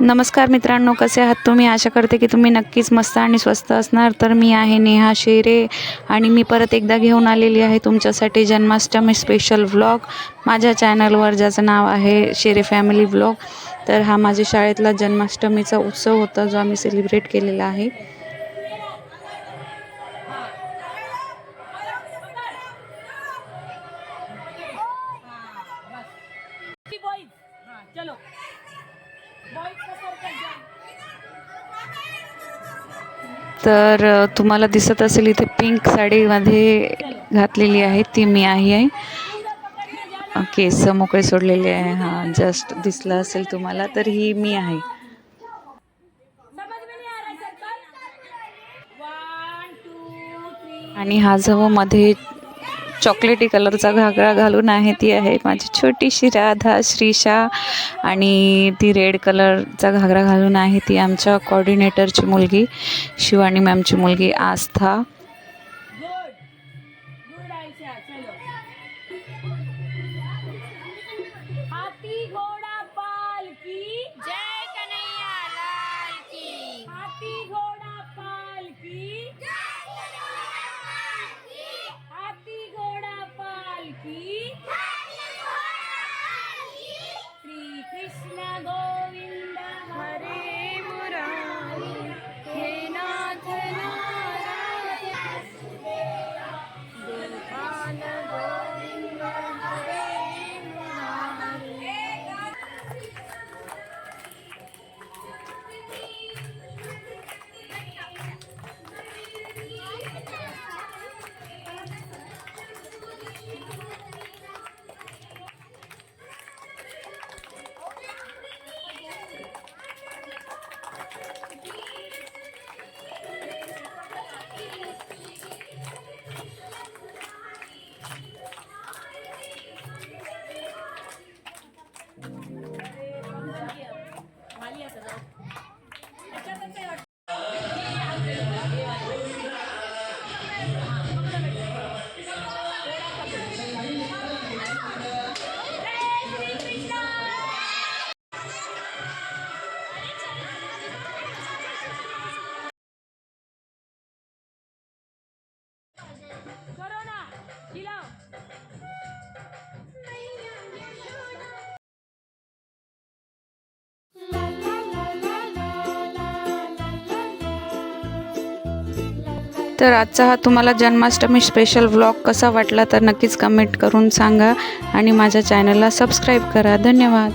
नमस्कार मित्रांनो कसे आहात तुम्ही आशा करते की तुम्ही नक्कीच मस्त आणि स्वस्त असणार तर मी आहे नेहा शेरे आणि मी परत एकदा घेऊन आलेली आहे तुमच्यासाठी जन्माष्टमी स्पेशल व्लॉग माझ्या चॅनलवर ज्याचं नाव आहे शेरे फॅमिली व्लॉग तर हा माझ्या शाळेतला जन्माष्टमीचा उत्सव होता जो आम्ही सेलिब्रेट केलेला आहे चलो तर तुम्हाला दिसत असेल इथे पिंक साडीमध्ये घातलेली आहे. ती मी आहे. आहे केस मोकळे सोडलेले आहे. हां जस्ट दिसलं असेल तुम्हाला तर ही मी आहे. आणि हा जो मध्ये चॉकलेटी कलरचा घागरा घालून आहे ती आहे माझी छोटीशी राधा श्रीषा आणि ती रेड कलरचा घागरा घालून आहे ती आमच्या कॉर्डिनेटरची मुलगी शिवानी मॅमची मुलगी आस्था. जय कन्हैया लाल की. हाथी घोड़ा Echate peor. तर आजचा हा तुम्हाला जन्माष्टमी स्पेशल व्लॉग कसा वाटला तर नक्कीच कमेंट करून सांगा आणि माझ्या चॅनलला सबस्क्राईब करा. धन्यवाद.